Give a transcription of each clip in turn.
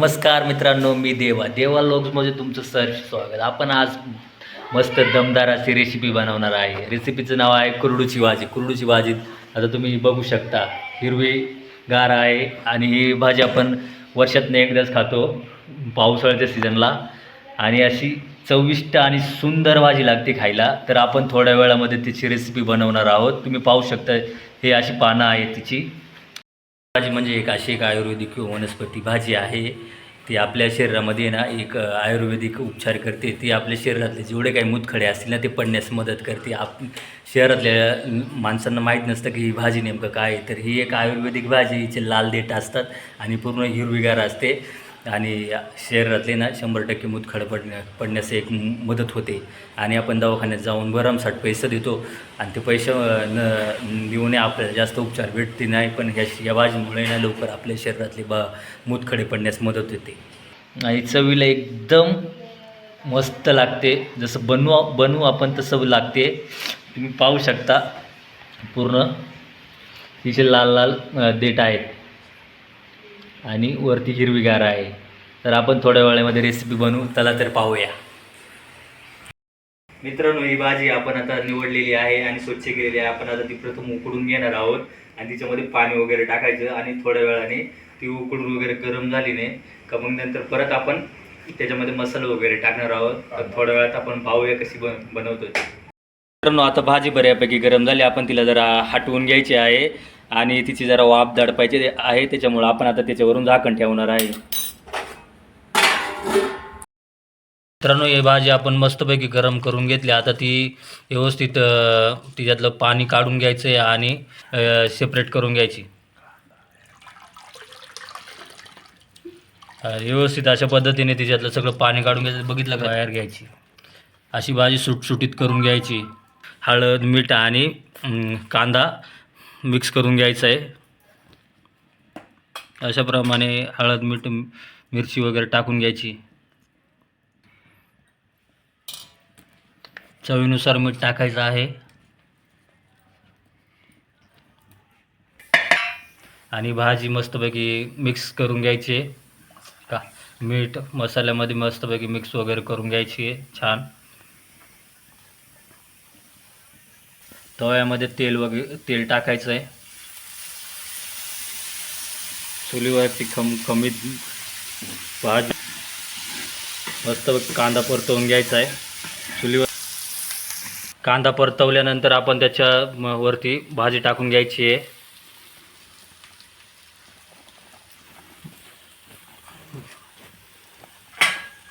नमस्कार मित्रांनो मी देवा. देवा लोक्समध्ये तुमचं सर स्वागत. आपण आज मस्त दमदार अशी रेसिपी बनवणार आहे. रेसिपीचं नाव आहे कुरडूची भाजी. कुरडूची भाजी आता तुम्ही बघू शकता. हिरवी गार आहे आणि ही भाजी आपण वर्षातनं एकदाच खातो. पावसाळ्याच्या सीझनला आणि अशी चविष्ट आणि सुंदर भाजी लागते खायला. तर आपण थोड्या वेळामध्ये तिची रेसिपी बनवणार आहोत. तुम्ही पाहू शकता हे अशी पानं आहेत तिची. भाजी म्हणजे एक अशी एक आयुर्वेदिक वनस्पती भाजी आहे. ती आपल्या शरीरामध्ये ना एक आयुर्वेदिक उपचार करते. ती आपल्या शरीरातले जेवढे काही मुतखडे असतील ना ते पडण्यास मदत करते. आप शहरातल्या माणसांना माहीत नसतं की ही भाजी नेमकं काय आहे. तर ही एक आयुर्वेदिक भाजी हिचे लाल देठ असतात आणि पूर्ण हिरवीगार असते. आणि शरीरातले ना शंभर टक्के मुतखड पडण्या पडण्यास एक मदत होते. आणि आपण दवाखान्यात जाऊन भरमसाठ पैसे देतो आणि ते पैसे न देऊन आपल्याला जास्त उपचार भेटते नाही पण ह्या या बाजूमुळे ना लवकर आपल्या शरीरातले बा मुतखडे पडण्यास मदत होते. आणि चवीला एकदम मस्त लागते. जसं बनवू बनवू आपण तसं लागते. तुम्ही पाहू शकता पूर्ण. तिचे लाल लाल देठ आहेत. आणि वरती हिरवीगार आहे. तर आपण थोड्या वेळामध्ये रेसिपी बनवू. चला तर पाहूया. मित्रांनो ही भाजी आपण आता निवडलेली आहे आणि स्वच्छ केलेली आहे. आपण आता ती प्रथम उकडून घेणार आहोत आणि तिच्यामध्ये पाणी वगैरे टाकायचं आणि थोड्या वेळाने ती उकडून वगैरे गरम झाली नाही का मग नंतर परत आपण त्याच्यामध्ये मसाला वगैरे टाकणार आहोत. तर थोड्या वेळात आपण पाहूया कशी बन बनवतो मित्रांनो आता भाजी बऱ्यापैकी गरम झाली. आपण तिला जरा हटवून घ्यायची आहे. आणि तिची जरा वाफ दडपायची आहे त्याच्यामुळं आपण आता त्याच्यावरून झाकण ठेवणार आहे. मित्रांनो ही भाजी आपण मस्तपैकी गरम करून घेतली. आता ती व्यवस्थित तिच्यातलं पाणी काढून घ्यायचं आहे आणि सेपरेट करून घ्यायची. व्यवस्थित अशा पद्धतीने तिच्यातलं सगळं पाणी काढून घ्यायचं. बघितलं का? बाहेर घ्यायची. अशी भाजी सुटसुटीत करून घ्यायची. हळद मीठ आणि कांदा मिक्स करून घ्यायचं आहे. अशाप्रमाणे हळद मीठ मिरची वगैरे टाकून घ्यायची. चवीनुसार मीठ टाकायचं आहे. आणि भाजी मस्तपैकी मिक्स करून घ्यायची आहे. का? मीठ मसाल्यामध्ये मस्तपैकी मिक्स वगैरे करून घ्यायची आहे. छान. तव्यामध्ये तेल वगैरे तेल टाकायचं आहे. चुलीवरती खम कमी भाजी मस्त कांदा परतवून घ्यायचा आहे. चुलीवर कांदा परतवल्यानंतर आपण त्याच्या म- वरती भाजी टाकून घ्यायची आहे.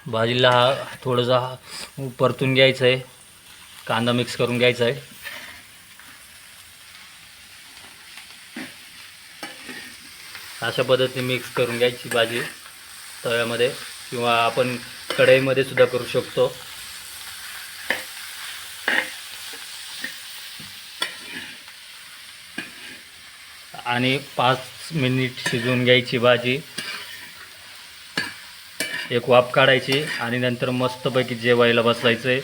भाजीला हा थोडंसं परतून घ्यायचं आहे. कांदा मिक्स करून घ्यायचा आहे. अशा पद्धतीने मिक्स करून घ्यायची भाजी तव्यामध्ये किंवा आपण कढईमध्ये सुद्धा करू शकतो. आणि पाच मिनिट शिजवून घ्यायची भाजी. एक वाफ काढायची आणि नंतर मस्तपैकी जेवायला बसायचं. आहे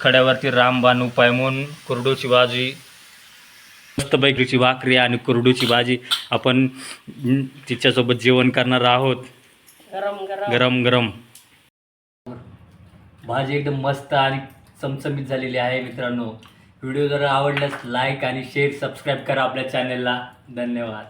खड्यावरती रामबाण उपाय म्हणून कुरडूची भाजी मस्तपैकीची भाकरी आणि कुरडूची भाजी. आपण तिच्यासोबत जेवण करणार आहोत. गरम गरम. गरम गरम. भाजी एकदम मस्त आणि चमचमीत झालेली आहे मित्रांनो. व्हिडिओ जर आवडल्यास लाईक आणि शेअर सबस्क्राईब करा आपल्या चॅनलला धन्यवाद.